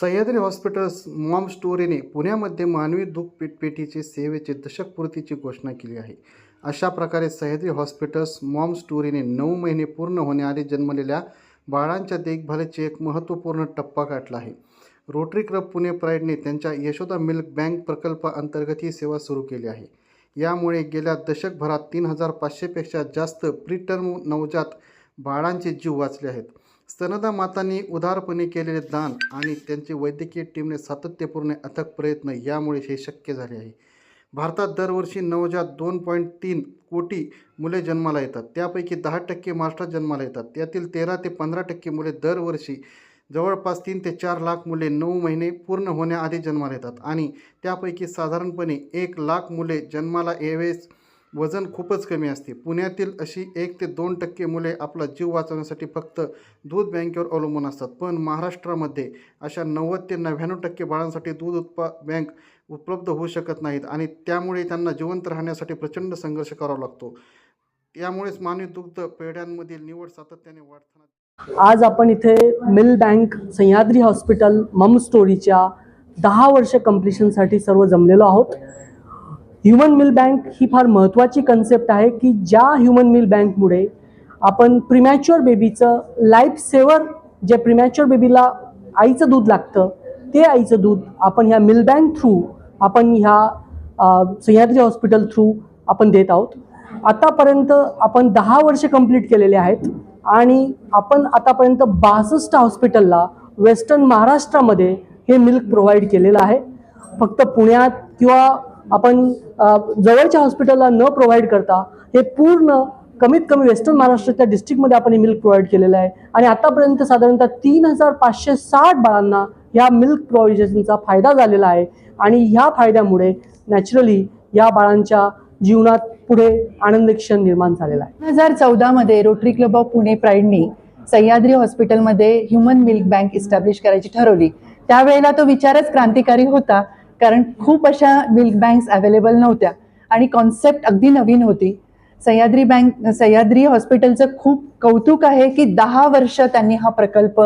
Sahyadri hospitals Maugham स्टोरीने पुण्यामध्ये मानवी दुःख पेटपेटीचे सेवेचे दशकपूर्तीची घोषणा केली आहे. अशा प्रकारे सह्याद्री हॉस्पिटल्स मॉम स्टोरीने नऊ महिने पूर्ण होण्याआधी जन्मलेल्या बाळांच्या देखभालीचे एक महत्त्वपूर्ण टप्पा गाठला आहे. रोटरी क्लब पुणे प्राईडने त्यांच्या यशोदा मिल्क बँक प्रकल्पाअंतर्गत ही सेवा सुरू केली आहे. यामुळे गेल्या दशकभरात तीन हजार पाचशेपेक्षा जास्त प्रीटर्म नवजात बाळांचे जीव वाचले आहेत. स्तनदा मातांनी उदारपणे केलेले दान आणि त्यांचे वैद्यकीय टीमने सातत्यपूर्ण अथक प्रयत्न यामुळे हे शक्य झाले आहे. भारतात दरवर्षी नवजात दोन पॉईंट तीन कोटी मुले जन्माला येतात. त्यापैकी दहा टक्के महाराष्ट्रात जन्माला येतात. त्यातील तेरा ते पंधरा टक्के मुले दरवर्षी जवळपास तीन ते चार लाख मुले नऊ महिने पूर्ण होण्याआधी जन्माला येतात आणि त्यापैकी साधारणपणे एक लाख मुले जन्माला यावेळेस वजन खूपच कमी असते. पुण्यातील अशी एक ते दोन टक्के मुले आपला जीव वाचवण्यासाठी फक्त दूध बँकेवर अवलंबून असतात. पण महाराष्ट्रामध्ये अशा नव्वद ते नव्याण्णव टक्के बाळांसाठी दूध उत्पा बँक उपलब्ध होऊ शकत नाहीत आणि त्यामुळे त्यांना जिवंत राहण्यासाठी प्रचंड संघर्ष करावा लागतो. यामुळेच मानवी दुग्ध पेढ्यांमधील निवड सातत्याने वाढताना आज आपण इथे मिल बँक सह्याद्री हॉस्पिटल मम स्टोरीच्या दहा वर्ष कम्प्लिशनसाठी सर्व जमलेलो आहोत. ह्युमन मिल बँक ही फार महत्त्वाची कन्सेप्ट आहे की ज्या ह्युमन मिल बँकमुळे आपण प्रिमॅच्युअर बेबीचं लाईफ सेवर जे प्रिमॅच्युअर बेबीला आईचं दूध लागतं ते आईचं दूध आपण ह्या मिल बँक थ्रू आपण ह्या सह्याद्री हॉस्पिटल थ्रू आपण देत आहोत. आतापर्यंत आपण दहा वर्ष कंप्लीट केलेले आहेत आणि आपण आतापर्यंत बासष्ट हॉस्पिटलला वेस्टर्न महाराष्ट्रामध्ये हे मिल्क प्रोव्हाइड केलेलं आहे. फक्त पुण्यात किंवा आपण जवळच्या हॉस्पिटलला न प्रोव्हाइड करता हे पूर्ण कमीत कमी वेस्टर्न महाराष्ट्राच्या डिस्ट्रिक्टमध्ये आपण हे मिल्क प्रोव्हाइड केलेलं आहे. आणि आतापर्यंत साधारणतः तीन हजार पाचशे साठ बाळांना ह्या मिल्क प्रोव्हिजनचा फायदा झालेला आहे. आणि ह्या फायद्यामुळे नॅचरली या बाळांच्या जीवनात पुढे आनंद क्षण निर्माण झालेला आहे. दोन हजार चौदामध्ये रोटरी क्लब ऑफ पुणे प्राईडनी सह्याद्री हॉस्पिटलमध्ये ह्युमन मिल्क बँक इस्टॅब्लिश करायची ठरवली. त्यावेळेला तो विचारच क्रांतिकारी होता. कारण खूप अशा मिल्क बँक्स अवेलेबल नव्हत्या. आणि कॉन्सेप्ट अगदी नवीन होती. सह्याद्री बँक सह्याद्री हॉस्पिटलचं खूप कौतुक आहे की दहा वर्ष त्यांनी हा प्रकल्प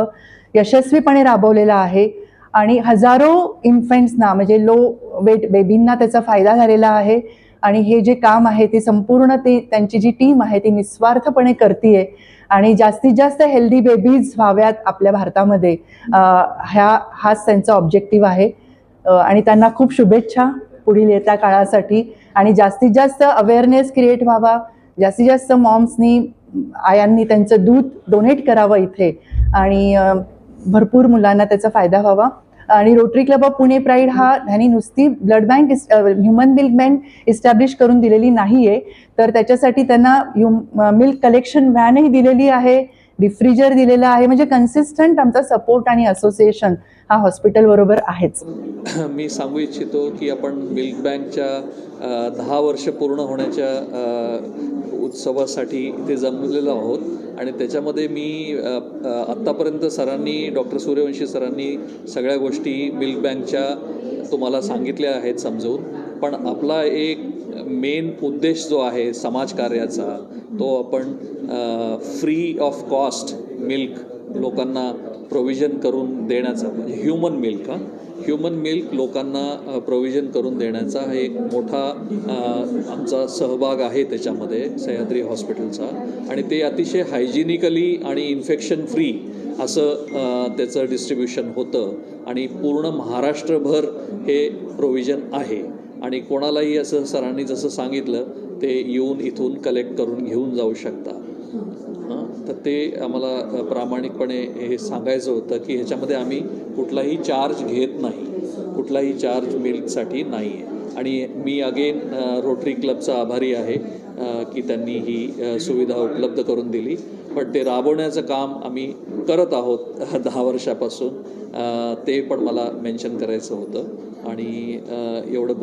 यशस्वीपणे राबवलेला आहे. आणि हजारो इन्फंट्सना म्हणजे लो वेट बेबींना त्याचा फायदा झालेला आहे. आणि हे जे काम आहे ते संपूर्ण ते त्यांची जी टीम आहे ती निस्वार्थपणे करते आणि जास्तीत जास्त हेल्दी बेबीज व्हाव्यात आपल्या भारतामध्ये. ह्या हाच त्यांचा ऑब्जेक्टिव्ह आहे. आणि त्यांना खूप शुभेच्छा पुढील येत्या काळासाठी. आणि जास्तीत जास्त अवेअरनेस क्रिएट व्हावा. जास्तीत जास्त मॉम्सनी आयांनी त्यांचं दूध डोनेट करावं इथे. आणि भरपूर मुलांना त्याचा फायदा व्हावा. आणि rotary club of Pune pride हा ह्यांनी नुसती blood bank human milk bank establish करून दिलेली नाही आहे तर त्याच्यासाठी त्यांना मिल्क कलेक्शन व्हॅनही दिलेली आहे. रिफ्रिजर दिलेलं आहे. म्हणजे कन्सिस्टंट आमचा सपोर्ट आणि असोसिएशन हा हॉस्पिटल बरोबर आहेच. मी सांगू इच्छितो की आपण मिल्क बँकच्या दहा वर्ष पूर्ण होण्याच्या उत्सवासाठी इथे जमलेलो आहोत. आणि त्याच्यामध्ये मी आत्तापर्यंत सरांनी डॉक्टर सूर्यवंशी सरांनी सगळ्या गोष्टी मिल्क बँकच्या तुम्हाला सांगितल्या आहेत समजून. पण आपला एक मेन उद्देश जो आहे समाजकार्याचा तो आपण फ्री ऑफ कॉस्ट मिल्क लोकांना प्रोव्हिजन करून देण्याचा म्हणजे ह्युमन मिल्क हां. ह्युमन मिल्क लोकांना प्रोव्हिजन करून देण्याचा हा एक मोठा आमचा सहभाग आहे त्याच्यामध्ये सह्याद्री हॉस्पिटलचा. आणि ते अतिशय हायजिनिकली आणि इन्फेक्शन फ्री असं त्याचं डिस्ट्रीब्युशन होतं. आणि पूर्ण महाराष्ट्रभर हे प्रोव्हिजन आहे. आणि कोणालाही असं सरांनी जसं सांगितलं ते येऊन इथून कलेक्ट करून घेऊन जाऊ शकता. हां तर ते आम्हाला प्रामाणिकपणे हे सांगायचं होतं की ह्याच्यामध्ये आम्ही कुठलाही चार्ज घेत नाही. कुठलाही चार्ज मिल्कसाठी नाही आहे आणि मी अगेन रोटरी क्लबचा आभारी आहे की त्यांनी ही सुविधा उपलब्ध करून दिली. पण ते राबवण्याचं काम आम्ही करत आहोत दहा वर्षापासून. ते पण मला मेन्शन करायचं होतं. आणि एवढं